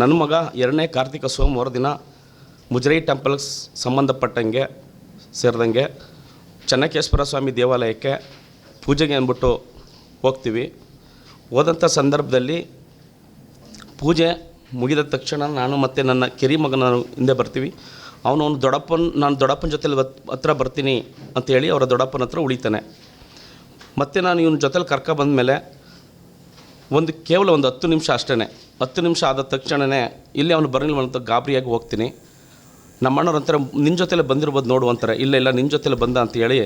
ನನ್ನ ಮಗ ಎರಡನೇ ಕಾರ್ತಿಕ ಸೋಮವಾರ ದಿನ ಮುಜರೈ ಟೆಂಪಲ್ಗೆ ಸಂಬಂಧಪಟ್ಟಂಗೆ ಸೇರಿದಂಗೆ ಚೆನ್ನಕೇಶ್ವರ ಸ್ವಾಮಿ ದೇವಾಲಯಕ್ಕೆ ಪೂಜೆಗೆ ಅಂದ್ಬಿಟ್ಟು ಹೋಗ್ತೀವಿ. ಹೋದಂಥ ಸಂದರ್ಭದಲ್ಲಿ ಪೂಜೆ ಮುಗಿದ ತಕ್ಷಣ ನಾನು ಮತ್ತು ನನ್ನ ಕಿರಿ ಮಗನ ಹಿಂದೆ ಬರ್ತೀವಿ. ಅವನು ಅವನು ದೊಡಪ್ಪನ ನಾನು ದೊಡ್ಡಪ್ಪನ ಜೊತೆಲಿ ಹತ್ರ ಬರ್ತೀನಿ ಅಂತೇಳಿ ಅವರ ದೊಡ್ಡಪ್ಪನ ಹತ್ರ ಉಳಿತಾನೆ. ಮತ್ತು ನಾನು ಇವನ ಜೊತೆಲಿ ಕರ್ಕ ಬಂದಮೇಲೆ ಒಂದು ಕೇವಲ ಒಂದು ಹತ್ತು ನಿಮಿಷ ಅಷ್ಟೇ ಹತ್ತು ನಿಮಿಷ ಆದ ತಕ್ಷಣವೇ ಇಲ್ಲಿ ಅವನು ಬರಲಿಲ್ಲ ಅಂತ ಗಾಬರಿಯಾಗಿ ಹೋಗ್ತೀನಿ. ನಮ್ಮ ಅಣ್ಣವ್ರು ಅಂತಾರೆ ನಿನ್ನ ಜೊತೆಲೆ ಬಂದಿರ್ಬೋದು ನೋಡು ಅಂತಾರೆ. ಇಲ್ಲ ಇಲ್ಲ ನಿನ್ನ ಜೊತೆಲೆ ಬಂದ ಅಂತೇಳಿ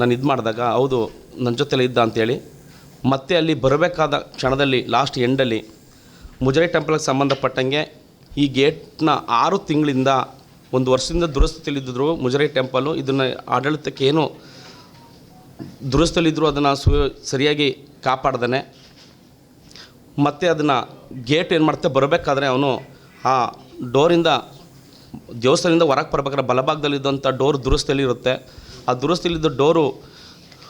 ನಾನು ಇದು ಮಾಡಿದಾಗ, ಹೌದು ನನ್ನ ಜೊತೆಲೆ ಇದ್ದ ಅಂತೇಳಿ ಮತ್ತೆ ಅಲ್ಲಿ ಬರಬೇಕಾದ ಕ್ಷಣದಲ್ಲಿ ಲಾಸ್ಟ್ ಎಂಡಲ್ಲಿ ಮುಜರೆ ಟೆಂಪಲ್ಗೆ ಸಂಬಂಧಪಟ್ಟಂಗೆ ಈ ಗೇಟ್ನ ಆರು ತಿಂಗಳಿಂದ ಒಂದು ವರ್ಷದಿಂದ ದುರಸ್ತಿಯಲ್ಲಿದ್ದರು ಮುಜರೆ ಟೆಂಪಲ್ಲು ಇದನ್ನು ಆಡಳಿತಕ್ಕೆ ಏನು ದುರಸ್ತಲ್ಲಿದ್ದರೂ ಅದನ್ನು ಸು, ಸರಿಯಾಗಿ ಕಾಪಾಡ್ದಾನೆ. ಮತ್ತು ಅದನ್ನು ಗೇಟ್ ಏನು ಮಾಡ್ತೆ, ಬರಬೇಕಾದ್ರೆ ಅವನು ಆ ಡೋರಿಂದ ದೇವಸ್ಥಾನದಿಂದ ಹೊರಗೆ ಬರಬೇಕಾದ್ರೆ ಬಲಭಾಗದಲ್ಲಿದ್ದಂಥ ಡೋರ್ ದುರಸ್ತಿಯಲ್ಲಿ ಇರುತ್ತೆ. ಆ ದುರಸ್ತಿಯಲ್ಲಿದ್ದ ಡೋರು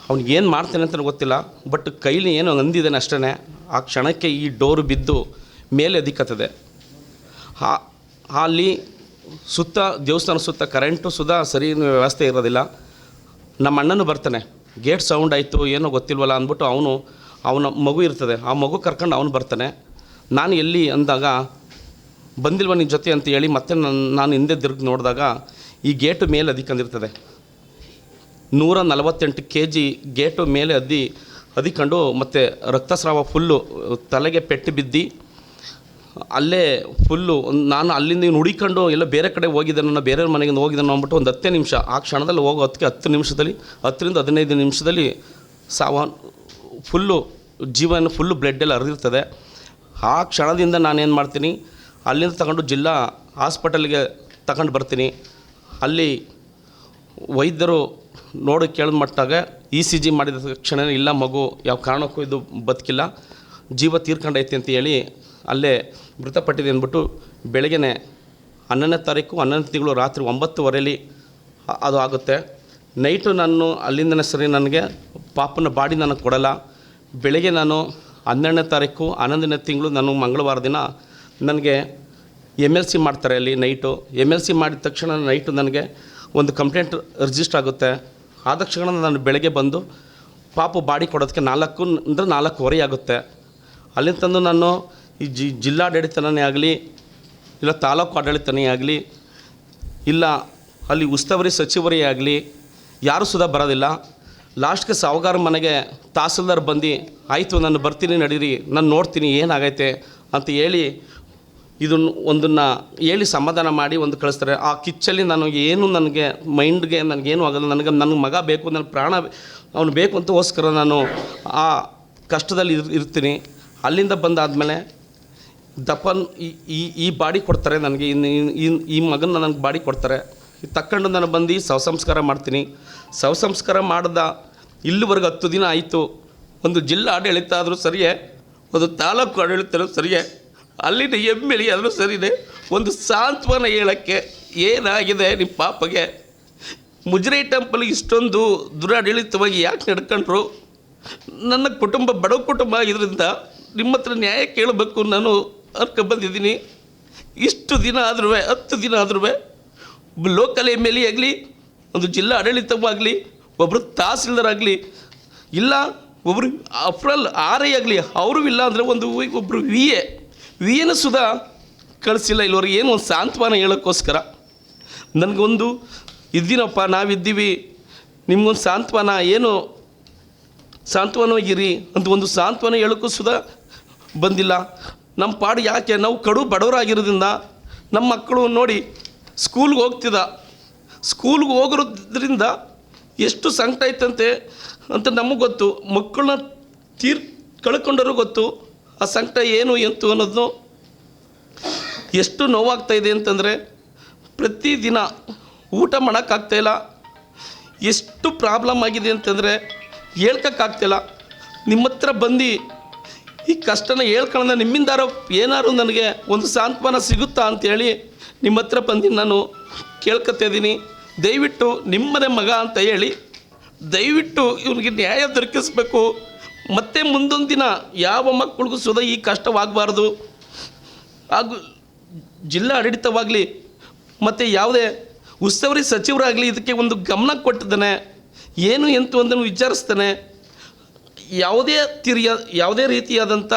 ಅವ್ನಿಗೆ ಏನು ಮಾಡ್ತಾನೆ ಅಂತ ಗೊತ್ತಿಲ್ಲ ಬಟ್ ಕೈಲಿ ಏನು ಅಂದಿದ್ದಾನೆ ಅಷ್ಟೇ ಆ ಕ್ಷಣಕ್ಕೆ ಈ ಡೋರು ಬಿದ್ದು ಮೇಲೆ ಅದಿಕ್ಕತ್ತದೆ ಆ ಅಲ್ಲಿ ಸುತ್ತ, ದೇವಸ್ಥಾನ ಸುತ್ತ ಕರೆಂಟು ಸುಧಾ ಸರಿ ವ್ಯವಸ್ಥೆ ಇರೋದಿಲ್ಲ. ನಮ್ಮ ಅಣ್ಣನೂ ಬರ್ತಾನೆ. ಗೇಟ್ ಸೌಂಡ್ ಆಯಿತು, ಏನೋ ಗೊತ್ತಿಲ್ವಲ್ಲ ಅಂದ್ಬಿಟ್ಟು ಅವನು ಅವನ ಮಗು ಇರ್ತದೆ. ಆ ಮಗು ಕರ್ಕೊಂಡು ಅವನು ಬರ್ತಾನೆ. ನಾನು ಎಲ್ಲಿ ಅಂದಾಗ, ಬಂದಿಲ್ವ ನಿನ್ನ ಜೊತೆ ಅಂತ ಹೇಳಿ ಮತ್ತೆ ನನ್ನ ನಾನು ಹಿಂದೆ ತಿರುಗಿ ನೋಡಿದಾಗ ಈ ಗೇಟು ಮೇಲೆ ಅದಿಕಂದಿರ್ತದೆ ನೂರ ನಲವತ್ತೆಂಟು ಕೆ ಜಿ ಗೇಟು ಮೇಲೆ ಅದ್ದಿ ಅದಿಕೊಂಡು ಮತ್ತು ರಕ್ತಸ್ರಾವ ಫುಲ್ಲು, ತಲೆಗೆ ಪೆಟ್ಟು ಬಿದ್ದು, ಅಲ್ಲೇ ಫುಲ್ಲು ನಾನು ಅಲ್ಲಿಂದ ಇವ್ನು ಹುಡಿಕೊಂಡು ಎಲ್ಲ ಬೇರೆ ಕಡೆ ಹೋಗಿದ್ದೇನೋ ಬೇರೆ ಮನೆಗೆ ಹೋಗಿದ್ದಾನೆ ಅಂದ್ಬಿಟ್ಟು ಒಂದು ಹತ್ತೇ ನಿಮಿಷ, ಆ ಕ್ಷಣದಲ್ಲಿ ಹೋಗೋ ಹತ್ತಿಗೆ ಹತ್ತು ನಿಮಿಷದಲ್ಲಿ, ಹತ್ತರಿಂದ ಹದಿನೈದು ನಿಮಿಷದಲ್ಲಿ ಸಾವ ಫುಲ್ಲು ಜೀವನ ಫುಲ್ಲು ಬ್ಲಡ್ಡೆಲ್ಲ ಹರಿದಿರ್ತದೆ. ಆ ಕ್ಷಣದಿಂದ ನಾನೇನು ಮಾಡ್ತೀನಿ, ಅಲ್ಲಿಂದ ತಗೊಂಡು ಜಿಲ್ಲಾ ಹಾಸ್ಪಿಟಲ್ಗೆ ತಗೊಂಡು ಬರ್ತೀನಿ. ಅಲ್ಲಿ ವೈದ್ಯರು ನೋಡಿ ಕೇಳಿದ ಮಟ್ಟಾಗ ಇ ಸಿ ಜಿ ಮಾಡಿದ ತಕ್ಷಣ ಇಲ್ಲ ಮಗು, ಯಾವ ಕಾರಣಕ್ಕೂ ಇದು ಬದುಕಿಲ್ಲ, ಜೀವ ತೀರ್ಕೊಂಡೈತಿ ಅಂತ ಹೇಳಿ ಅಲ್ಲೇ ಮೃತಪಟ್ಟಿದೆ ಅಂದ್ಬಿಟ್ಟು ಬೆಳಗ್ಗೆ ಹನ್ನೊಂದನೇ ತಾರೀಕು ಹನ್ನೊಂದು ತಿಂಗಳು ರಾತ್ರಿ ಒಂಬತ್ತುವರೆಯಲ್ಲಿ ಅದು ಆಗುತ್ತೆ. ನೈಟು ನಾನು ಅಲ್ಲಿಂದನೇ ಸರಿ, ನನಗೆ ಪಾಪನ ಬಾಡಿ ನನಗೆ ಕೊಡಲ್ಲ. ಬೆಳಗ್ಗೆ ನಾನು ಹನ್ನೆರಡನೇ ತಾರೀಕು, ಹನ್ನೊಂದನೇ ತಿಂಗಳು ನಾನು ಮಂಗಳವಾರ ದಿನ ನನಗೆ ಎಂ ಎಲ್ ಸಿ ಮಾಡ್ತಾರೆ ಅಲ್ಲಿ ನೈಟು ಎಂ ಎಲ್ ಸಿ ಮಾಡಿದ ತಕ್ಷಣ ನೈಟು ನನಗೆ ಒಂದು ಕಂಪ್ಲೇಂಟ್ ರಿಜಿಸ್ಟರ್ ಆಗುತ್ತೆ. ಆದ ತಕ್ಷಣ ನಾನು ಬೆಳಗ್ಗೆ ಬಂದು ಪಾಪು ಬಾಡಿ ಕೊಡೋದಕ್ಕೆ ನಾಲ್ಕು ಅಂದರೆ ನಾಲ್ಕೂವರೆ ಆಗುತ್ತೆ. ಅಲ್ಲಿಂದ ತಂದು ನಾನು ಈ ಜಿ ಜಿಲ್ಲಾಡಳಿತನೇ ಆಗಲಿ, ಇಲ್ಲ ತಾಲೂಕು ಆಡಳಿತನೇ ಆಗಲಿ, ಇಲ್ಲ ಅಲ್ಲಿ ಉಸ್ತುವಾರಿ ಸಚಿವರೇ ಆಗಲಿ, ಯಾರೂ ಸುದಾ ಬರೋದಿಲ್ಲ. ಲಾಸ್ಟ್ಗೆ ಸಾವುಗಾರ ಮನೆಗೆ ತಹಸೀಲ್ದಾರ್ ಬಂದು, ಆಯಿತು, ನಾನು ಬರ್ತೀನಿ, ನಡೀರಿ, ನಾನು ನೋಡ್ತೀನಿ, ಏನಾಗೈತೆ? ಅಂತ ಹೇಳಿ ಇದನ್ನು ಒಂದನ್ನು ಹೇಳಿ ಸಮಾಧಾನ ಮಾಡಿ ಒಂದು ಕಳಿಸ್ತಾರೆ. ಆ ಕಿಚ್ಚಲ್ಲಿ ನನಗೆ ಏನು ನನಗೆ ಮೈಂಡ್ಗೆ ನನಗೇನು ಆಗಲ್ಲ, ನನಗೆ ನನಗೆ ಮಗ ಬೇಕು, ನನ್ನ ಪ್ರಾಣ ಅವನು ಬೇಕು ಅಂತಗೋಸ್ಕರ ನಾನು ಆ ಕಷ್ಟದಲ್ಲಿ ಇರ್, ಇರ್ತೀನಿ. ಅಲ್ಲಿಂದ ಬಂದಾದಮೇಲೆ ದಪ್ಪನ್ ಈ ಈ ಬಾಡಿ ಕೊಡ್ತಾರೆ ನನಗೆ ಇನ್ನು ಈ ಮಗನ ನನಗೆ ಬಾಡಿ ಕೊಡ್ತಾರೆ. ತಕ್ಕಂಡು ನಾನು ಬಂದು ಶವ ಸಂಸ್ಕಾರ ಮಾಡ್ತೀನಿ. ಶವ ಸಂಸ್ಕಾರ ಮಾಡಿದ ಇಲ್ಲಿವರೆಗೂ ಹತ್ತು ದಿನ ಆಯಿತು. ಒಂದು ಜಿಲ್ಲಾ ಆಡಳಿತ ಆದರೂ ಸರಿಯೇ, ಒಂದು ತಾಲೂಕು ಆಡಳಿತ ಸರಿಯೇ, ಅಲ್ಲಿನ ಎಂ ಎಲ್ ಎ ಆದರೂ ಸರಿಯೇ, ಒಂದು ಸಾಂತ್ವನ ಹೇಳೋಕ್ಕೆ ಏನಾಗಿದೆ ನಿಮ್ಮ ಪಾಪಗೆ? ಮುಜರೈ ಟೆಂಪಲ್ಗೆ ಇಷ್ಟೊಂದು ದುರಾಡಳಿತವಾಗಿ ಯಾಕೆ ನಡ್ಕೊಂಡ್ರು? ನನ್ನ ಕುಟುಂಬ ಬಡ ಕುಟುಂಬ ಆಗಿದ್ದರಿಂದ ನಿಮ್ಮ ಹತ್ರ ನ್ಯಾಯ ಕೇಳಬೇಕು, ನಾನು ಅರ್ಕ ಬಂದಿದ್ದೀನಿ. ಇಷ್ಟು ದಿನ ಆದ್ರೂ ಹತ್ತು ದಿನ ಆದ್ರೂ ಲೋಕಲ್ ಎಂ ಎಲ್ ಎ ಆಗಲಿ, ಒಂದು ಜಿಲ್ಲಾ ಆಡಳಿತವಾಗಲಿ ಒಬ್ಬರು ತಹಸೀಲ್ದಾರ್ ಆಗಲಿ ಇಲ್ಲ ಒಬ್ಬರು ಅಫ್ರಲ್ ಆರ್ ಐ ಆಗಲಿ, ಅವರು ಇಲ್ಲ ಅಂದರೆ ಒಂದು ಒಬ್ಬರು ವಿ ಎ ವಿ ಎನೂ ಸುಧಾ ಕಳಿಸಿಲ್ಲ ಇಲ್ಲಿವರೆಗೆ ಏನು ಒಂದು ಸಾಂತ್ವನ ಹೇಳೋಕ್ಕೋಸ್ಕರ. ನನಗೊಂದು, ಇದ್ದೀನಪ್ಪ, ನಾವಿದ್ದೀವಿ, ನಿಮಗೊಂದು ಸಾಂತ್ವನ, ಏನು ಸಾಂತ್ವನವಾಗಿರಿ ಅಂತ ಒಂದು ಸಾಂತ್ವನ ಹೇಳೋಕ್ಕೂ ಸುಧಾ ಬಂದಿಲ್ಲ. ನಮ್ಮ ಪಾಡು ಯಾಕೆ? ನಾವು ಕಡು ಬಡವರಾಗಿರೋದ್ರಿಂದ ನಮ್ಮ ಮಕ್ಕಳು ನೋಡಿ ಸ್ಕೂಲ್ಗೆ ಹೋಗ್ತಿದ್ದ. ಸ್ಕೂಲ್ಗೆ ಹೋಗಿರೋದ್ರಿಂದ ಎಷ್ಟು ಸಂಕಟ ಐತಂತೆ ಅಂತ ನಮಗೆ ಗೊತ್ತು. ಮಕ್ಕಳನ್ನ ತೀರ್ ಕಳ್ಕೊಂಡರೂ ಗೊತ್ತು. ಆ ಸಂಕಟ ಏನು, ಎಂತು ಅನ್ನೋದನ್ನು ಎಷ್ಟು ನೋವಾಗ್ತಾ ಇದೆ ಅಂತಂದರೆ ಪ್ರತಿದಿನ ಊಟ ಮಾಡೋಕ್ಕಾಗ್ತಾಯಿಲ್ಲ ಎಷ್ಟು ಪ್ರಾಬ್ಲಮ್ ಆಗಿದೆ ಅಂತಂದರೆ ಹೇಳ್ಕೊಕ್ಕಾಗ್ತಿಲ್ಲ ನಿಮ್ಮ ಹತ್ರ ಬಂದು ಈ ಕಷ್ಟನ ಹೇಳ್ಕೊಳ್ಳೋಣ, ನಿಮ್ಮಿಂದಾರೋ ಏನಾದ್ರು ನನಗೆ ಒಂದು ಸಾಂತ್ವನ ಸಿಗುತ್ತಾ ಅಂತೇಳಿ ನಿಮ್ಮ ಹತ್ರ ಬಂದು ನಾನು ಕೇಳ್ಕೊತಾ ಇದ್ದೀನಿ. ದಯವಿಟ್ಟು ನಿಮ್ಮನೆ ಮಗ ಅಂತ ಹೇಳಿ. ದಯವಿಟ್ಟು ಇವನಿಗೆ ನ್ಯಾಯ ದೊರಕಿಸ್ಬೇಕು. ಮತ್ತೆ ಮುಂದೊಂದು ದಿನ ಯಾವ ಮಕ್ಕಳಿಗೂ ಸುದ ಈ ಕಷ್ಟವಾಗಬಾರ್ದು. ಹಾಗೂ ಜಿಲ್ಲಾ ಆಡಳಿತವಾಗಲಿ ಮತ್ತು ಯಾವುದೇ ಉಸ್ತುವಾರಿ ಸಚಿವರಾಗಲಿ ಇದಕ್ಕೆ ಒಂದು ಗಮನ ಕೊಟ್ಟಿದ್ದಾನೆ. ಏನು ಎಂತು ಒಂದನ್ನು ವಿಚಾರಿಸ್ತಾನೆ. ಯಾವುದೇ ತಿರಿಯ, ಯಾವುದೇ ರೀತಿಯಾದಂಥ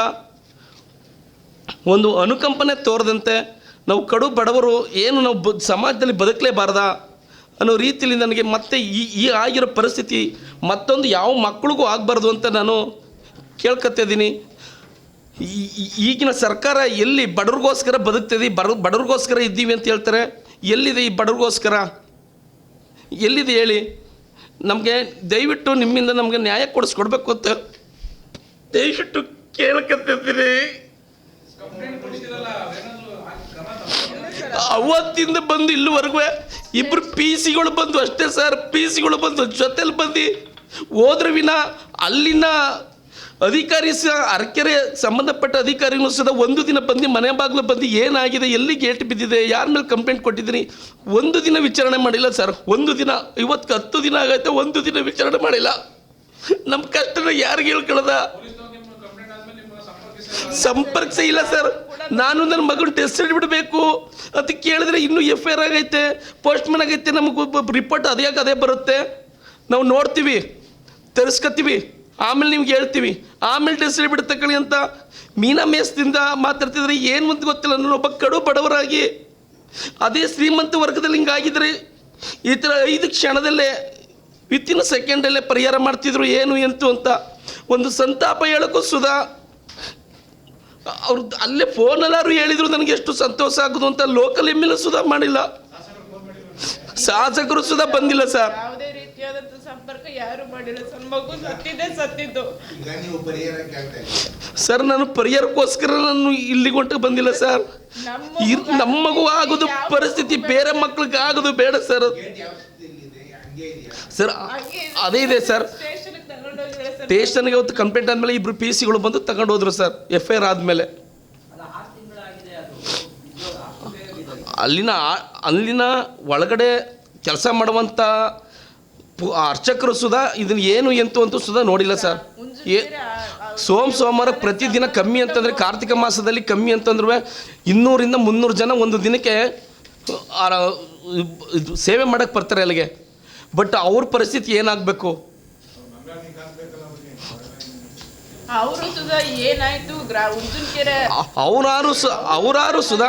ಒಂದು ಅನುಕಂಪನೆ ತೋರದಂತೆ ನಾವು ಕಡು ಬಡವರು ಏನು ನಾವು ಬ ಸಮಾಜದಲ್ಲಿ ಬದುಕಲೇಬಾರ್ದ ಅನ್ನೋ ರೀತಿಯಲ್ಲಿ ನನಗೆ ಮತ್ತೆ ಈ ಈ ಆಗಿರೋ ಪರಿಸ್ಥಿತಿ ಮತ್ತೊಂದು ಯಾವ ಮಕ್ಕಳಿಗೂ ಆಗಬಾರ್ದು ಅಂತ ನಾನು ಕೇಳ್ಕೊತಿದ್ದೀನಿ ಈಗಿನ ಸರ್ಕಾರ ಎಲ್ಲಿ ಬಡವ್ರಿಗೋಸ್ಕರ ಬದುಕ್ತಿದೆ ಬಡ ಬಡವ್ರಿಗೋಸ್ಕರ ಇದ್ದೀವಿ ಅಂತ ಹೇಳ್ತಾರೆ ಎಲ್ಲಿದೆ ಈ ಬಡವ್ರಿಗೋಸ್ಕರ? ಎಲ್ಲಿದೆ ಹೇಳಿ? ನಮಗೆ ದಯವಿಟ್ಟು ನಿಮ್ಮಿಂದ ನಮಗೆ ನ್ಯಾಯ ಕೊಡಿಸ್ಕೊಡ್ಬೇಕು ಅಂತ ದಯವಿಟ್ಟು ಕೇಳ್ಕೊತಿದ್ದೀನಿ ಅವತ್ತಿಂದ ಬಂದು ಇಲ್ಲಿವರೆಗೂ ಇಬ್ಬರು ಪಿ ಸಿಗಳು ಬಂದು ಅಷ್ಟೇ ಸರ್, ಪಿ ಸಿಗಳು ಬಂದು ಜೊತೆಲಿ ಬಂದು ಹೋದ್ರ ವಿನ ಅಲ್ಲಿನ ಅಧಿಕಾರಿ ಸಹ ಅರಕೆರೆ ಸಂಬಂಧಪಟ್ಟ ಅಧಿಕಾರಿನೂ ಸಹ ಒಂದು ದಿನ ಬಂದು ಮನೆ ಬಾಗಿಲು ಬಂದು ಏನಾಗಿದೆ, ಎಲ್ಲಿ ಗೇಟ್ ಬಿದ್ದಿದೆ, ಯಾರ ಮೇಲೆ ಕಂಪ್ಲೇಂಟ್ ಕೊಟ್ಟಿದ್ದೀನಿ, ಒಂದು ದಿನ ವಿಚಾರಣೆ ಮಾಡಿಲ್ಲ ಸರ್. ಒಂದು ದಿನ, ಇವತ್ತು ಹತ್ತು ದಿನ ಆಗೈತೆ, ಒಂದು ದಿನ ವಿಚಾರಣೆ ಮಾಡಿಲ್ಲ. ನಮ್ಮ ಕಷ್ಟನ ಯಾರಿಗೆ ಹೇಳ್ಕೊಳ್ಳೋದ ಸಂಪರ್ಕಿಸ ಇಲ್ಲ ಸರ್. ನಾನು ನನ್ನ ಮಗಳು ಟೆಸ್ಟ್ ಬಿಡಬೇಕು. ಅಂತ ಕೇಳಿದ್ರೆ ಇನ್ನೂ ಎಫ್ ಐ ಆರ್ ಆಗೈತೆ. ಪೋಸ್ಟ್ ಮ್ಯಾನ್ ಆಗೈತೆ. ನಮಗೆ ರಿಪೋರ್ಟ್ ಅದೇ ಅದೇ ಬರುತ್ತೆ. ನಾವು ನೋಡ್ತೀವಿ. ತರಿಸ್ಕೊತೀವಿ ಆಮೇಲೆ ನಿಮ್ಗೆ ಹೇಳ್ತೀವಿ. ಆಮೇಲೆ ಟೆಸ್ಟ್ ಬಿಟ್ಟು ತಗೊಳ್ಳಿ ಅಂತ ಮೀನಾ ಮೇಸ್ದಿಂದ ಮಾತಾಡ್ತಿದ್ರೆ ಏನು ಅಂತ ಗೊತ್ತಿಲ್ಲ. ನಾನು ಒಬ್ಬ ಕಡು ಬಡವರಾಗಿ. ಅದೇ ಶ್ರೀಮಂತ ವರ್ಗದಲ್ಲಿ ಹಿಂಗಾಗಿದ್ರೆ ಈ ಥರ ಐದು ಕ್ಷಣದಲ್ಲೇ ವಿತಿನ್ ಸೆಕೆಂಡಲ್ಲೇ ಪರಿಹಾರ ಮಾಡ್ತಿದ್ರು ಏನು ಎಂತು ಅಂತ. ಒಂದು ಸಂತಾಪ ಹೇಳೋಕ್ಕೂ ಸುಧಾ ಅವ್ರು ಅಲ್ಲೇ ಫೋನಲ್ಲಾರು ಹೇಳಿದ್ರು ನನಗೆ ಎಷ್ಟು ಸಂತೋಷ ಆಗೋದು ಅಂತ ಲೋಕಲ್ ಎಂ ಎಲ್ ಸುಧಾ ಮಾಡಿಲ್ಲ. ಶಾಸಕರು ಸುಧಾ ಬಂದಿಲ್ಲ ಸರ್. ಯಾವುದೇ ರೀತಿಯಾದಂತ ಸಂಪರ್ಕ ಯಾರು ಮಾಡಿಲ್ಲ. ಸರ್ ಮಗು ಸತ್ತಿದೆ ಸತ್ತಿದ್ದು. ಈಗ ನೀವು ಪರಿಹಾರ ಕೇಳ್ತಾ ಸರ್ ನಾನು ಪರಿಹಾರಕ್ಕೋಸ್ಕರ ನಾನು ಇಲ್ಲಿಗೆ ಹೊಂಟು ಬಂದಿಲ್ಲ ಸರ್. ನಮ್ಮ ಮಗು ಆಗೋದು ಪರಿಸ್ಥಿತಿ ಬೇರೆ ಮಕ್ಳಿಗೆ ಆಗೋದು ಬೇಡ ಸರ್. ಸರ್ ಅದೇ ಇದೆ ಸರ್. ಸ್ಟೇಷನ್ಗೆ ಅವತ್ತು ಕಂಪ್ಲೇಂಟ್ ಆದಮೇಲೆ ಇಬ್ಬರು ಪಿ ಸಿಗಳು ಬಂದು ತಗೊಂಡು ಹೋದ್ರು ಸರ್ ಎಫ್ ಐ ಆರ್ ಆದಮೇಲೆ. ಅಲ್ಲಿನ ಅಲ್ಲಿನ ಒಳಗಡೆ ಕೆಲಸ ಮಾಡುವಂಥ ಅರ್ಚಕರು ಸುಧಾ ಇದನ್ನ ಏನು ಎಂತು ಅಂತೂ ಸುಧಾ ನೋಡಿಲ್ಲ ಸರ್. ಏ ಸೋಮ ಸೋಮವಾರ ಪ್ರತಿದಿನ ಕಮ್ಮಿ ಅಂತಂದರೆ ಕಾರ್ತಿಕ ಮಾಸದಲ್ಲಿ ಕಮ್ಮಿ ಅಂತಂದ್ರೂ ಇನ್ನೂರಿಂದ ಮುನ್ನೂರು ಜನ ಒಂದು ದಿನಕ್ಕೆ ಸೇವೆ ಮಾಡೋಕ್ಕೆ ಬರ್ತಾರೆ ಅಲ್ಲಿಗೆ. ಬಟ್ ಅವ್ರ ಪರಿಸ್ಥಿತಿ ಏನಾಗಬೇಕು? ಅವರು ಸುಧಾ ಏನಾಯ್ತು ಅವರಾರು ಸ ಅವರಾರು ಸುಧಾ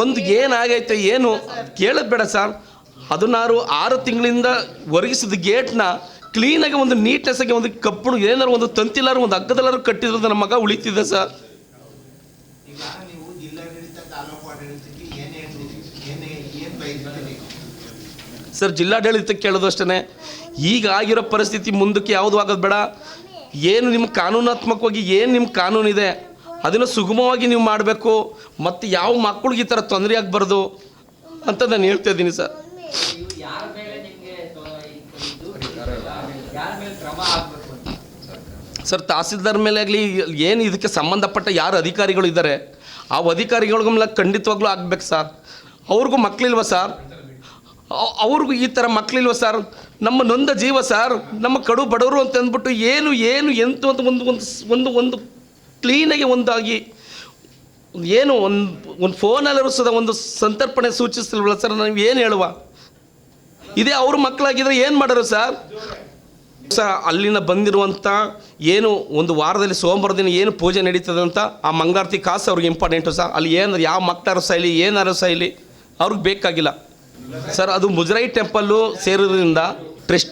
ಒಂದು ಏನಾಗೈತೆ ಏನು ಕೇಳೋದು ಬೇಡ ಸರ್. ಹದಿನಾರು ಆರು ತಿಂಗಳಿಂದ ಒರಗಿಸಿದ ಗೇಟ್ನ ಕ್ಲೀನಾಗಿ ಒಂದು ನೀಟ್ನೆಸ್ ಆಗಿ ಒಂದು ಕಪ್ಪು ಏನಾರು ಒಂದು ತಂತಿಲಾರು ಒಂದು ಹಗ್ಗದಲ್ಲಾರು ಕಟ್ಟಿದ್ರು ನಮ್ಮ ಮಗ ಉಳಿತಿದೆ ಸರ್. ಈಗ ನೀವು ಜಿಲ್ಲಾಡಳಿತ ತಾಲೂಕು ಆಡಳಿತಕ್ಕೆ ಏನ್ ಹೇಳ್ತೀರಿ? ಏನೇ ಏನ್ ಬಯಸ್ತೀರಿ? ಸರ್ ಜಿಲ್ಲಾಡಳಿತಕ್ಕೆ ಕೇಳೋದು ಅಷ್ಟೇ ಈಗ ಆಗಿರೋ ಪರಿಸ್ಥಿತಿ ಮುಂದಕ್ಕೆ ಯಾವುದು ಆಗೋದು ಬೇಡ? ಏನು ನಿಮ್ಮ ಕಾನೂನಾತ್ಮಕವಾಗಿ ಏನು ನಿಮ್ಮ ಕಾನೂನಿದೆ? ಅದನ್ನು ಸುಗಮವಾಗಿ ನೀವು ಮಾಡಬೇಕು. ಮತ್ತು ಯಾವ ಮಕ್ಕಳಿಗೆ ಈ ಥರ ತೊಂದರೆ ಆಗಬಾರ್ದು ಅಂತ ನಾನು ಹೇಳ್ತಾ ಇದ್ದೀನಿ ಸರ್. ಸರ್, ತಹಸೀಲ್ದಾರ್ ಮೇಲೆ ಆಗಲಿ, ಏನು ಇದಕ್ಕೆ ಸಂಬಂಧಪಟ್ಟ ಯಾರು ಅಧಿಕಾರಿಗಳು ಇದ್ದಾರೆ, ಆ ಅಧಿಕಾರಿಗಳಿಗೂ ಮೇಲೆ ಖಂಡಿತವಾಗ್ಲೂ ಆಗ್ಬೇಕು ಸರ್. ಅವ್ರಿಗೂ ಮಕ್ಕಳಿಲ್ವ ಸರ್? ಅವ್- ಅವ್ರಿಗೂ ಈ ಥರ ಮಕ್ಕಳಿಲ್ವ ಸರ್? ನಮ್ಮ ನೊಂದ ಜೀವ ಸರ್, ನಮ್ಮ ಕಡು ಬಡವರು ಅಂತ ಅಂದ್ಬಿಟ್ಟು ಏನು ಏನು, ಎಂತು ಅಂತ ಒಂದು ಒಂದು ಒಂದು ಒಂದು ಕ್ಲೀನಾಗಿ ಒಂದಾಗಿ ಏನು ಒಂದು ಒಂದು ಫೋನಲ್ಲರೂ ಸದ ಒಂದು ಸಂತರ್ಪಣೆ ಸೂಚಿಸ್ತಿಲ್ವಲ್ಲ ಸರ್ ನಾವು ಏನು ಹೇಳುವ? ಇದೇ ಅವ್ರ ಮಕ್ಕಳಾಗಿದ್ರೆ ಏನು ಮಾಡೋರು ಸರ್? ಸರ್ ಅಲ್ಲಿನ ಬಂದಿರುವಂಥ ಏನು ಒಂದು ವಾರದಲ್ಲಿ ಸೋಮವಾರ ದಿನ ಏನು ಪೂಜೆ ನಡೀತದೆ ಅಂತ ಆ ಮಂಗಳಾರತಿ ಕಾಸು ಅವ್ರಿಗೆ ಇಂಪಾರ್ಟೆಂಟು ಸರ್. ಅಲ್ಲಿ ಏನಾದ್ರು ಯಾವ ಮಕ್ಕಳಾರು ಸೈಲಿ ಏನಾರು ಸೈಲಿ ಅವ್ರಿಗೆ ಬೇಕಾಗಿಲ್ಲ. ಸರ್, ಅದು ಮುಜರಾಯಿ ಟೆಂಪಲ್ಲು ಸೇರೋದ್ರಿಂದ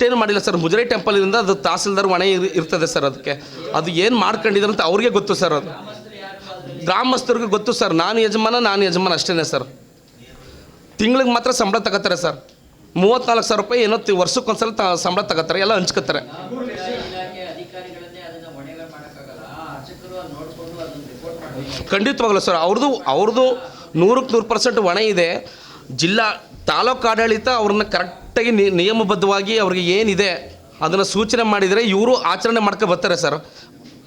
ಏನು ಮಾಡಿಲ್ಲ ಸರ್. ಮುಜರಾಯಿ ಟೆಂಪಲಿಂದ ಅದು ತಹಸೀಲ್ದಾರ್ ಮನೆ ಇರ್ತದೆ ಸರ್ ಅದಕ್ಕೆ. ಅದು ಏನು ಮಾಡ್ಕೊಂಡಿದ್ರು ಅಂತ ಅವ್ರಿಗೆ ಗೊತ್ತು ಸರ್ ಅದು. ಗ್ರಾಮಸ್ಥರಿಗೆ ಗೊತ್ತು ಸರ್. ನಾನು ಯಜಮಾನ ನಾನು ಯಜಮಾನ ಅಷ್ಟೇ ಸರ್. ತಿಂಗ್ಳಿಗೆ ಮಾತ್ರ ಸಂಬಳ ತಗೋತಾರೆ ಸರ್. ಮೂವತ್ತ್ನಾಲ್ಕು ಸಾವಿರ ರೂಪಾಯಿ ಏನೋ ವರ್ಷಕ್ಕೊಂದ್ಸಲ ತ, ಸಂಬಳ ತಗೋತಾರೆ, ಎಲ್ಲ ಹಂಚ್ಕೋತಾರೆ. ಖಂಡಿತವಾಗಲ್ಲ ಸರ್. ಅವ್ರದ್ದು ಅವ್ರದ್ದು ನೂರಕ್ಕೆ ನೂರು ಪರ್ಸೆಂಟ್ ಹೊಣೆ ಇದೆ. ಜಿಲ್ಲಾ ತಾಲೂಕು ಆಡಳಿತ ಅವ್ರನ್ನ ಕರೆಕ್ಟಾಗಿ ನಿಯಮಬದ್ಧವಾಗಿ ಅವ್ರಿಗೆ ಏನಿದೆ ಅದನ್ನು ಸೂಚನೆ ಮಾಡಿದರೆ ಇವರು ಆಚರಣೆ ಮಾಡ್ಕೊ ಬರ್ತಾರೆ ಸರ್.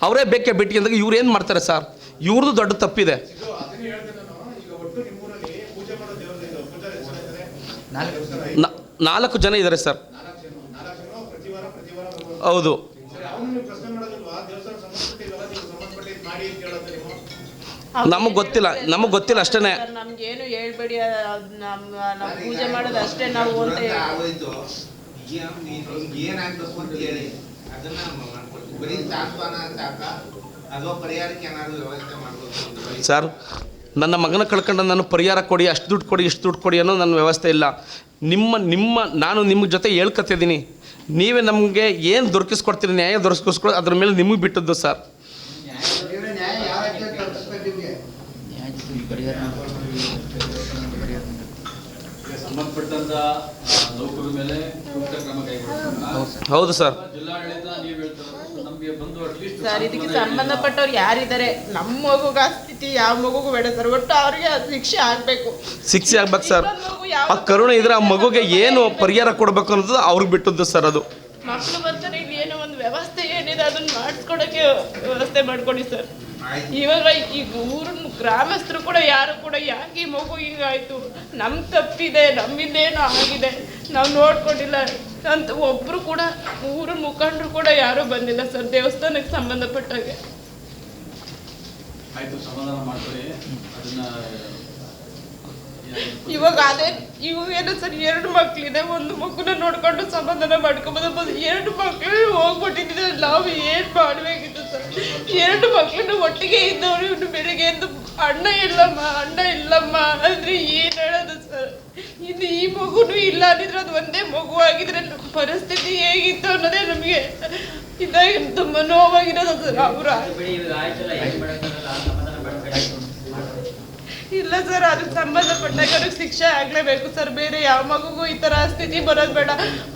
ಅವರೇ ಬೇಕೇ ಬಿಟ್ಟಿಗೆ ಅಂದಾಗ ಇವ್ರು ಏನು ಮಾಡ್ತಾರೆ ಸರ್? ಇವ್ರದ್ದು ದೊಡ್ಡ ತಪ್ಪಿದೆ. ನಾಲ್ಕು ಜನ ಇದ್ದಾರೆ ಸರ್. ಹೌದು. ನಮಗೆ ಗೊತ್ತಿಲ್ಲ ನಮಗೆ ಗೊತ್ತಿಲ್ಲ ಅಷ್ಟೇ ಸರ್ ನಮ್ಗೇನು ಹೇಳ್ಬೇಡಿ ನಾವು ಪೂಜೆ ಮಾಡೋದು ಅಷ್ಟೇ ನಾವು ಅಂತ ದುರಂತ ಹೇಳಿ ಆಗೋಯ್ತು. ಏನ್ ನೀನು ಏನಾಗ್ಬೇಕು ಅಂತ ಹೇಳಿ ಅದನ್ನ ಮಾಡ್ಕೊಡ್ತೀವಿ. ಬರೀ ಸಾಂತ್ವನ ಸಾಕ ಅಥವಾ ಪರಿಹಾರಕ್ಕೆ ಏನಾದ್ರು ವ್ಯವಸ್ಥೆ ಮಾಡ್ಬೇಕು ಅಂತ ಬರೀ ಸರ್ ನನ್ನ ಮಗನ ಕಳ್ಕೊಂಡು ನಾನು ಪರಿಹಾರ ಕೊಡಿ ಅಷ್ಟು ದುಡ್ಡು ಕೊಡಿ ಇಷ್ಟು ದುಡ್ಡು ಕೊಡಿ ಅನ್ನೋ ನನ್ನ ವ್ಯವಸ್ಥೆ ಇಲ್ಲ. ನಿಮ್ಮ ನಿಮ್ಮ ನಾನು ನಿಮ್ಮ ಜೊತೆ ಹೇಳ್ಕೊತಿದ್ದೀನಿ ನೀವೇ ನಮಗೆ ಏನು ದೊರಕಿಸ್ಕೊಡ್ತೀರಿ ನ್ಯಾಯ ದೊರಕಿಸ್ಕೊಡ್ ಅದ್ರ ಮೇಲೆ ನಿಮಗೆ ಬಿಟ್ಟದ್ದು ಸರ್. ಮೇಲೆ ಸೂಕ್ತ ಕ್ರಮ ಹೌದು ಸರ್. ಜಿಲ್ಲಾಡಳಿತ ನೀವು ಹೇಳ್ತಾರೆ ನಮಗೆ ಬಂದು ಅಟ್ಲೀಸ್ಟ್ ಸರ್ ಇದಕ್ಕೆ ಸಂಬಂಧಪಟ್ಟವ್ರು ಯಾರಿದ್ದಾರೆ? ನಮ್ಮ ಮಗುಗೆ ಆ ಸ್ಥಿತಿ ಯಾವ ಮಗುಗೂ ಬೇಡ ಸರ್. ಒಟ್ಟು ಅವ್ರಿಗೆ ಶಿಕ್ಷೆ ಆಗ್ಬೇಕು. ಶಿಕ್ಷೆ ಆಗ್ಬೇಕು ಸರ್. ಯಾವ ಆ ಕರುಣೆ ಇದ್ರೆ ಆ ಮಗುಗೆ ಏನು ಪರಿಹಾರ ಕೊಡಬೇಕು ಅನ್ನೋದು ಅವ್ರಿಗೆ ಬಿಟ್ಟದ್ದು ಸರ್ ಅದು. ಮಕ್ಕಳು ಬರ್ತಾರೆ ಇಲ್ಲಿ ಏನೋ ಒಂದು ವ್ಯವಸ್ಥೆ ಏನಿದೆ ಅದನ್ನ ಮಾಡಿಸ್ಕೊಡಕ್ಕೆ ವ್ಯವಸ್ಥೆ ಮಾಡ್ಕೊಡಿ ಸರ್. ಇವಾಗ ಈಗ ಊರಿನ ಗ್ರಾಮಸ್ಥರು ಕೂಡ ಯಾರು ಕೂಡ ಯಾಕೆ ಈ ಮಗು ಹೀಗಾಯ್ತು ನಮ್ ತಪ್ಪಿದೆ ನಮ್ಮಿಂದೇನೋ ಆಗಿದೆ. ನಾವು ನೋಡ್ಕೊಂಡಿಲ್ಲ. ಅಂತ ಒಬ್ರು ಕೂಡ ಊರ ಮುಖಂಡರು ಕೂಡ ಯಾರು ಬಂದಿಲ್ಲ ಸರ್. ದೇವಸ್ಥಾನಕ್ಕೆ ಸಂಬಂಧಪಟ್ಟಾಗೆ ಆಯ್ತು ಸಮಾಧಾನ ಮಾಡ್ಕೊಳ್ಳಿ. ಅದನ್ನ ಇವಾಗ ಅದೇ, ಇವಾಗ ಏನು ಸರ್, ಎರಡು ಮಕ್ಳಿದೆ, ಒಂದು ಮಗುನ ನೋಡ್ಕೊಂಡು ಸಂಬಂಧನ ಮಾಡ್ಕೊಬೋದು ಎರಡು ಮಕ್ಳು ಹೋಗ್ಬಿಟ್ಟಿದ್ರೆ ನಾವು ಏನ್ ಮಾಡ್ಬೇಕಿತ್ತು ಸರ್? ಎರಡು ಮಕ್ಳನ್ನ ಒಟ್ಟಿಗೆ ಇದ್ದವ್ರು ಇವ್ನು ಬೆಳಿಗ್ಗೆ ಎದ್ದು ಅಣ್ಣ ಇಲ್ಲಮ್ಮ ಅಣ್ಣ ಇಲ್ಲಮ್ಮ ಅಂದ್ರೆ ಏನ್ ಹೇಳೋದು ಸರ್? ಇದು ಈ ಮಗುನು ಇಲ್ಲ ಅಂದಿದ್ರೆ ಅದು ಒಂದೇ ಮಗು ಆಗಿದ್ರೆ ಪರಿಸ್ಥಿತಿ ಹೇಗಿತ್ತು ಅನ್ನೋದೇ ನಮಗೆ ಇದಾಗಿ ತುಂಬಾ ನೋವಾಗಿರೋದು ಸರ್. ಅವ್ರ ಬಿಡಿ ಇವಾಗ ಆಯ್ತಲ್ಲ ಏನ್ ಮಾಡಕ್ಕಾಗಲ್ಲ ಸಮಾಧಾನ ಮಾಡ್ಕೊಳ್ಳಿ ಇಲ್ಲ ಸರ್ ಅದಕ್ಕೆ ಸಂಬಂಧಪಟ್ಟಾಗ ಅವ್ರಿಗೆ ಶಿಕ್ಷೆ ಆಗ್ಲೇಬೇಕು ಸರ್. ಬೇರೆ ಯಾವ ಮಗುಗೂ ಈ ತರ ಸ್ಥಿತಿ ಬರೋದು ಬೇಡ.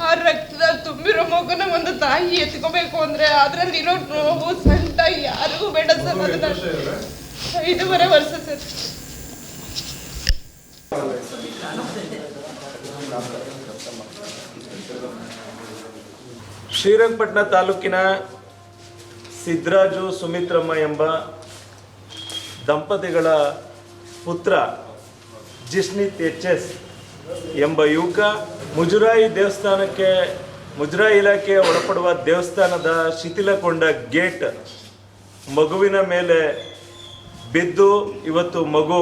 ಆ ರಕ್ತದಲ್ಲಿ ತುಂಬಿರೋ ಮಗುನ ಒಂದು ತಾಯಿ ಎತ್ಕೋಬೇಕು ಅಂದ್ರೆ ಅದ್ರಲ್ಲಿ ಇರೋ ನೋವು ಸಂತ ಯಾರಿಗೂ ಬೇಡ ಸರ್. ಅದನ್ನ ಐದೂವರೆ ವರ್ಷ ಸರ್. ಶ್ರೀರಂಗಪಟ್ಟಣ ತಾಲೂಕಿನ ಸಿದ್ದರಾಜು ಸುಮಿತ್ರಮ್ಮ ಎಂಬ ದಂಪತಿಗಳ ಪುತ್ರ ಜಿಸ್ನಿ ಎಚ್ ಎಸ್ ಎಂಬ ಯುವಕ ಮುಜುರಾಯಿ ದೇವಸ್ಥಾನಕ್ಕೆ, ಮುಜರಾಯಿ ಇಲಾಖೆ ಒಳಪಡುವ ದೇವಸ್ಥಾನದ ಶಿಥಿಲಗೊಂಡ ಗೇಟ್ ಮಗುವಿನ ಮೇಲೆ ಬಿದ್ದು ಇವತ್ತು ಮಗು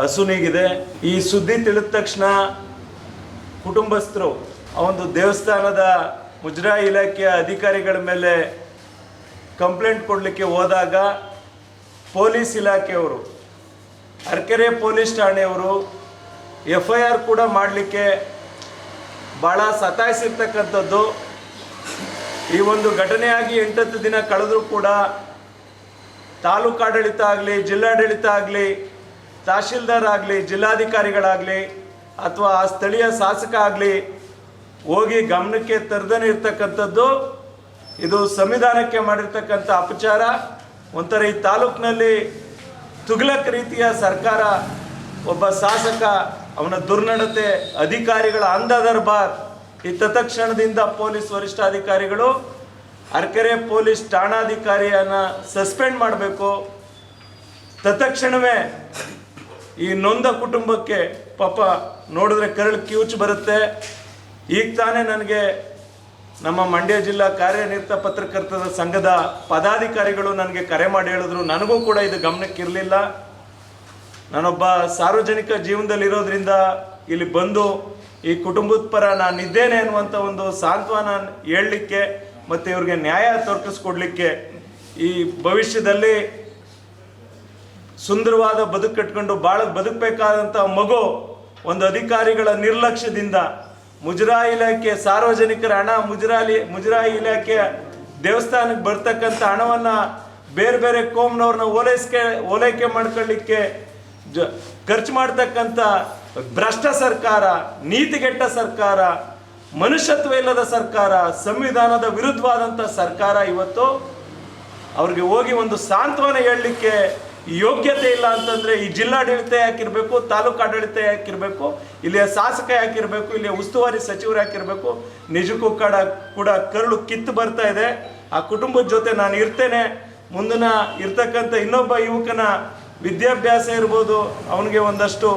ಹಸುನಿಗಿದೆ. ಈ ಸುದ್ದಿ ತಿಳಿದ ತಕ್ಷಣ ಕುಟುಂಬಸ್ಥರು, ಆ ಒಂದು ದೇವಸ್ಥಾನದ ಮುಜರಾಯಿ ಇಲಾಖೆಯ ಅಧಿಕಾರಿಗಳ ಮೇಲೆ ಕಂಪ್ಲೇಂಟ್ ಕೊಡಲಿಕ್ಕೆ ಹೋದಾಗ ಪೊಲೀಸ್ ಇಲಾಖೆಯವರು ಅರಕೆರೆ ಪೊಲೀಸ್ ಠಾಣೆಯವರು ಎಫ್ ಐ ಆರ್ ಕೂಡ ಮಾಡಲಿಕ್ಕೆ ಭಾಳ ಸತಾಯಿಸಿರ್ತಕ್ಕಂಥದ್ದು. ಈ ಒಂದು ಘಟನೆಯಾಗಿ ಎಂಟತ್ತು ದಿನ ಕಳೆದರೂ ಕೂಡ ತಾಲೂಕಾಡಳಿತ ಆಗಲಿ, ಜಿಲ್ಲಾಡಳಿತ ಆಗಲಿ, ತಹಶೀಲ್ದಾರ್ ಆಗಲಿ, ಜಿಲ್ಲಾಧಿಕಾರಿಗಳಾಗಲಿ ಅಥವಾ ಆ ಸ್ಥಳೀಯ ಶಾಸಕ ಆಗಲಿ ಹೋಗಿ ಗಮನಕ್ಕೆ ತರದೇ ಇರ್ತಕ್ಕಂಥದ್ದು. ಇದು ಸಂವಿಧಾನಕ್ಕೆ ಮಾಡಿರ್ತಕ್ಕಂಥ ಅಪಚಾರ. ಒಂಥರ ಈ ತಾಲೂಕಿನಲ್ಲಿ ತುಗ್ಲಕ್ ರೀತಿಯ ಸರ್ಕಾರ ಒಬ್ಬ ಶಾಸಕ, ಅವನ ದುರ್ನಡತೆ, ಅಧಿಕಾರಿಗಳ ಅಂಧ ದರ್ಬಾರ್, ಈ ತತ್ಕ್ಷಣದಿಂದ ಪೊಲೀಸ್ ವರಿಷ್ಠಾಧಿಕಾರಿಗಳು ಅರ್ಕೆರೆ ಪೊಲೀಸ್ ಠಾಣಾಧಿಕಾರಿಯನ್ನ ಸಸ್ಪೆಂಡ್ ಮಾಡಬೇಕು. ತತ್ಕ್ಷಣವೇ ಈ ನೊಂದ ಕುಟುಂಬಕ್ಕೆ ಪಾಪ ನೋಡಿದ್ರೆ ಕರಳು ಕಿವುಚು ಬರುತ್ತೆ. ಈಗ ತಾನೇ ನನಗೆ ನಮ್ಮ ಮಂಡ್ಯ ಜಿಲ್ಲಾ ಕಾರ್ಯನಿರತ ಪತ್ರಕರ್ತರ ಸಂಘದ ಪದಾಧಿಕಾರಿಗಳು ನನಗೆ ಕರೆ ಮಾಡಿ ಹೇಳಿದ್ರು. ನನಗೂ ಕೂಡ ಇದು ಗಮನಕ್ಕಿರಲಿಲ್ಲ. ನಾನೊಬ್ಬ ಸಾರ್ವಜನಿಕ ಜೀವನದಲ್ಲಿರೋದ್ರಿಂದ ಇಲ್ಲಿ ಬಂದು ಈ ಕುಟುಂಬದ ಪರ ನಾನಿದ್ದೇನೆ ಅನ್ನುವಂಥ ಒಂದು ಸಾಂತ್ವನ ಹೇಳಲಿಕ್ಕೆ ಮತ್ತು ಇವ್ರಿಗೆ ನ್ಯಾಯ ತೊರಕಿಸ್ಕೊಡ್ಲಿಕ್ಕೆ ಈ ಭವಿಷ್ಯದಲ್ಲಿ ಸುಂದರವಾದ ಬದುಕು ಕಟ್ಕೊಂಡು ಬಾಳ ಬದುಕಬೇಕಾದಂಥ ಮಗು ಒಂದು ಅಧಿಕಾರಿಗಳ ನಿರ್ಲಕ್ಷ್ಯದಿಂದ ಮುಜರಾಯಿ ಇಲಾಖೆ ಸಾರ್ವಜನಿಕರ ಹಣ ಮುಜರಾಲಿ ಮುಜರಾಯಿ ಇಲಾಖೆ ದೇವಸ್ಥಾನಕ್ಕೆ ಬರ್ತಕ್ಕಂಥ ಹಣವನ್ನು ಬೇರೆ ಬೇರೆ ಕೋಮ್ನವ್ರನ್ನ ಓಲೈಸ್ಕೆ, ಓಲೈಕೆ ಮಾಡ್ಕೊಳ್ಳಿಕ್ಕೆ ಜ, ಖರ್ಚು ಮಾಡ್ತಕ್ಕಂಥ ಭ್ರಷ್ಟ ಸರ್ಕಾರ, ನೀತಿಗೆಟ್ಟ ಸರ್ಕಾರ, ಮನುಷ್ಯತ್ವ ಇಲ್ಲದ ಸರ್ಕಾರ, ಸಂವಿಧಾನದ ವಿರುದ್ಧವಾದಂಥ ಸರ್ಕಾರ ಇವತ್ತು ಅವ್ರಿಗೆ ಹೋಗಿ ಒಂದು ಸಾಂತ್ವನ ಹೇಳಲಿಕ್ಕೆ ಯೋಗ್ಯತೆ ಇಲ್ಲ ಅಂತಂದ್ರೆ ಈ ಜಿಲ್ಲಾಡಳಿತ ಯಾಕಿರ್ಬೇಕು, ತಾಲೂಕು ಆಡಳಿತ ಯಾಕಿರ್ಬೇಕು, ಇಲ್ಲಿಯ ಶಾಸಕ ಯಾಕಿರ್ಬೇಕು, ಇಲ್ಲಿಯ ಉಸ್ತುವಾರಿ ಸಚಿವರು ಯಾಕಿರ್ಬೇಕು, ನಿಜಕ್ಕೂ ಕಡ ಕೂಡ ಕರುಳು ಕಿತ್ತು ಬರ್ತಾ ಇದೆ. ಆ ಕುಟುಂಬದ ಜೊತೆ ನಾನು ಇರ್ತೇನೆ. ಮುಂದಿನ ಇರ್ತಕ್ಕಂಥ ಇನ್ನೊಬ್ಬ ಯುವಕನ ವಿದ್ಯಾಭ್ಯಾಸ ಇರ್ಬೋದು, ಅವನಿಗೆ ಒಂದಷ್ಟು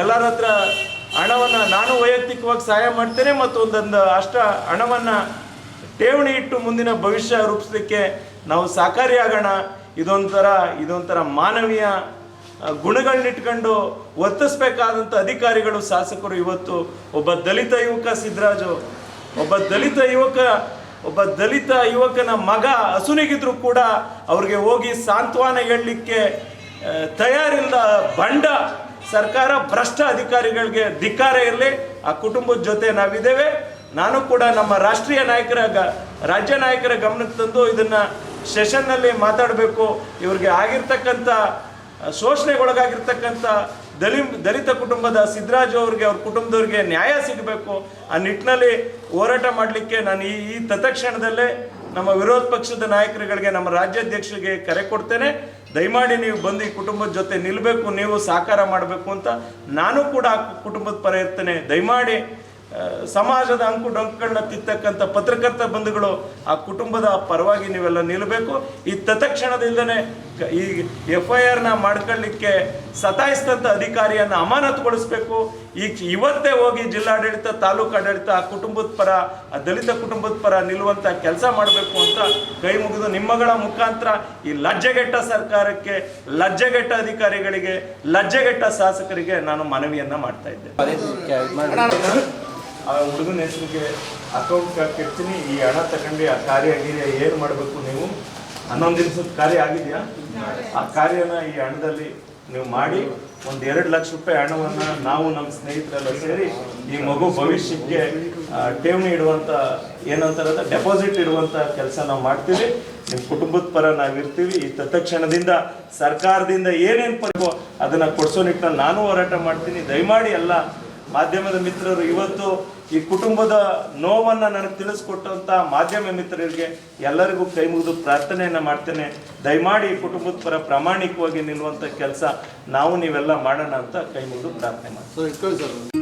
ಎಲ್ಲರ ಹತ್ರ ಹಣವನ್ನು ನಾನು ವೈಯಕ್ತಿಕವಾಗಿ ಸಹಾಯ ಮಾಡ್ತೇನೆ ಮತ್ತು ಒಂದೊಂದು ಅಷ್ಟ ಹಣವನ್ನು ಠೇವಣಿ ಇಟ್ಟು ಮುಂದಿನ ಭವಿಷ್ಯ ರೂಪಿಸಲಿಕ್ಕೆ ನಾವು ಸಹಕಾರಿಯಾಗೋಣ. ಇದೊಂಥರ ಇದೊಂಥರ ಮಾನವೀಯ ಗುಣಗಳನ್ನಿಟ್ಕೊಂಡು ವರ್ತಿಸ್ಬೇಕಾದಂಥ ಅಧಿಕಾರಿಗಳು, ಶಾಸಕರು ಇವತ್ತು ಒಬ್ಬ ದಲಿತ ಯುವಕ ಸಿದ್ದರಾಜು ಒಬ್ಬ ದಲಿತ ಯುವಕ, ಒಬ್ಬ ದಲಿತ ಯುವಕನ ಮಗ ಹಸುನಿಗಿದ್ರು ಕೂಡ ಅವ್ರಿಗೆ ಹೋಗಿ ಸಾಂತ್ವನ ಹೇಳಲಿಕ್ಕೆ ತಯಾರಿಲ್ಲ ಬಂಡ ಸರ್ಕಾರ ಭ್ರಷ್ಟ ಅಧಿಕಾರಿಗಳಿಗೆ ಧಿಕ್ಕಾರ ಇರಲಿ, ಆ ಕುಟುಂಬದ ಜೊತೆ ನಾವಿದ್ದೇವೆ. ನಾನು ಕೂಡ ನಮ್ಮ ರಾಷ್ಟ್ರೀಯ ನಾಯಕರ ರಾಜ್ಯ ನಾಯಕರ ಗಮನಕ್ಕೆ ತಂದು ಇದನ್ನ ಸೆಷನ್ನಲ್ಲಿ ಮಾತಾಡಬೇಕು. ಇವ್ರಿಗೆ ಆಗಿರ್ತಕ್ಕಂಥ ಶೋಷಣೆಗೊಳಗಾಗಿರ್ತಕ್ಕಂಥ ದಲಿ, ದಲಿತ ಕುಟುಂಬದ ಸಿದ್ದರಾಜು ಅವ್ರಿಗೆ, ಅವ್ರ ಕುಟುಂಬದವ್ರಿಗೆ ನ್ಯಾಯ ಸಿಗಬೇಕು. ಆ ನಿಟ್ಟಿನಲ್ಲಿ ಹೋರಾಟ ಮಾಡಲಿಕ್ಕೆ ನಾನು ಈ ಈ ತತ್ಕ್ಷಣದಲ್ಲೇ ನಮ್ಮ ವಿರೋಧ ಪಕ್ಷದ ನಾಯಕರುಗಳಿಗೆ, ನಮ್ಮ ರಾಜ್ಯಾಧ್ಯಕ್ಷರಿಗೆ ಕರೆ ಕೊಡ್ತೇನೆ. ದಯಮಾಡಿ ನೀವು ಬಂದು ಈ ಕುಟುಂಬದ ಜೊತೆ ನಿಲ್ಲಬೇಕು ನೀವು ಸಹಕಾರ ಮಾಡಬೇಕು ಅಂತ ನಾನು ಕೂಡ ಕುಟುಂಬದ ಪರ ಇರ್ತೇನೆ ದಯಮಾಡಿ ಸಮಾಜದ ಅಂಕು ಡೊಂಕುಗಳನ್ನ ತಿತ್ತಕ್ಕಂಥ ಪತ್ರಕರ್ತ ಬಂಧುಗಳು ಆ ಕುಟುಂಬದ ಪರವಾಗಿ ನೀವೆಲ್ಲ ನಿಲ್ಲಬೇಕು. ಈ ತತ್ಕ್ಷಣದಿಂದನೇ ಈ ಎಫ್ ಐ ಆರ್ನ ಮಾಡ್ಕೊಳ್ಳಿಕ್ಕೆ ಸತಾಯಿಸಿದಂಥ ಅಧಿಕಾರಿಯನ್ನು ಅಮಾನತುಗೊಳಿಸ್ಬೇಕು. ಈ ಇವತ್ತೇ ಹೋಗಿ ಜಿಲ್ಲಾಡಳಿತ, ತಾಲೂಕು ಆಡಳಿತ ಆ ಕುಟುಂಬದ ಪರ, ಆ ದಲಿತ ಕುಟುಂಬದ ಪರ ನಿಲ್ಲುವಂಥ ಕೆಲಸ ಮಾಡಬೇಕು ಅಂತ ಕೈ ಮುಗಿದು ನಿಮ್ಮಗಳ ಮುಖಾಂತರ ಈ ಲಜ್ಜೆಗೆಟ್ಟ ಸರ್ಕಾರಕ್ಕೆ, ಲಜ್ಜೆಗೆಟ್ಟ ಅಧಿಕಾರಿಗಳಿಗೆ, ಲಜ್ಜೆಗೆಟ್ಟ ಶಾಸಕರಿಗೆ ನಾನು ಮನವಿಯನ್ನ ಮಾಡ್ತಾ ಇದ್ದೆ ಆ ಹುಡುಗನ ಹೆಸರಿಗೆ ಅಕೌಂಟ್ ಹಾಕಿರ್ತೀನಿ ಈ ಹಣ ತಗೊಂಡು ಆ ಕಾರ್ಯ ಗೀರ್ಯ ಏನು ಮಾಡಬೇಕು ನೀವು? ಹನ್ನೊಂದು ದಿವಸದ ಕಾರ್ಯ ಆಗಿದೆಯಾ? ಆ ಕಾರ್ಯನ ಈ ಹಣದಲ್ಲಿ ನೀವು ಮಾಡಿ ಒಂದು ಎರಡು ಲಕ್ಷ ರೂಪಾಯಿ ಹಣವನ್ನು ನಾವು ನಮ್ಮ ಸ್ನೇಹಿತರೆಲ್ಲ ಸೇರಿ ಈ ಮಗು ಭವಿಷ್ಯಕ್ಕೆ ಠೇವಣಿ ಇಡುವಂಥ ಏನಂತಾರದ ಡೆಪಾಸಿಟ್ ಇಡುವಂಥ ಕೆಲಸ ನಾವು ಮಾಡ್ತೀವಿ. ನಿಮ್ಮ ಕುಟುಂಬದ ಪರ ನಾವಿರ್ತೀವಿ. ಈ ತತ್ಕ್ಷಣದಿಂದ ಸರ್ಕಾರದಿಂದ ಏನೇನು ಪರವೋ ಅದನ್ನು ಕೊಡಿಸೋ ನಿಟ್ಟಿನಲ್ಲಿ ನಾನು ಹೋರಾಟ ಮಾಡ್ತೀನಿ. ದಯಮಾಡಿ ಎಲ್ಲ ಮಾಧ್ಯಮದ ಮಿತ್ರರು ಇವತ್ತು ಈ ಕುಟುಂಬದ ನೋವನ್ನ ನನಗೆ ತಿಳಿಸ್ಕೊಟ್ಟಂತ ಮಾಧ್ಯಮ ಮಿತ್ರರಿಗೆ ಎಲ್ಲರಿಗೂ ಕೈ ಮುಗಿದು ಪ್ರಾರ್ಥನೆಯನ್ನ ಮಾಡ್ತೇನೆ. ದಯಮಾಡಿ ಈ ಕುಟುಂಬದ ಪರ ಪ್ರಾಮಾಣಿಕವಾಗಿ ನಿಲ್ಲುವಂಥ ಕೆಲಸ ನಾವು ನೀವೆಲ್ಲ ಮಾಡೋಣ ಅಂತ ಕೈ ಮುಗಿದು ಪ್ರಾರ್ಥನೆ ಮಾಡ್ತೀನಿ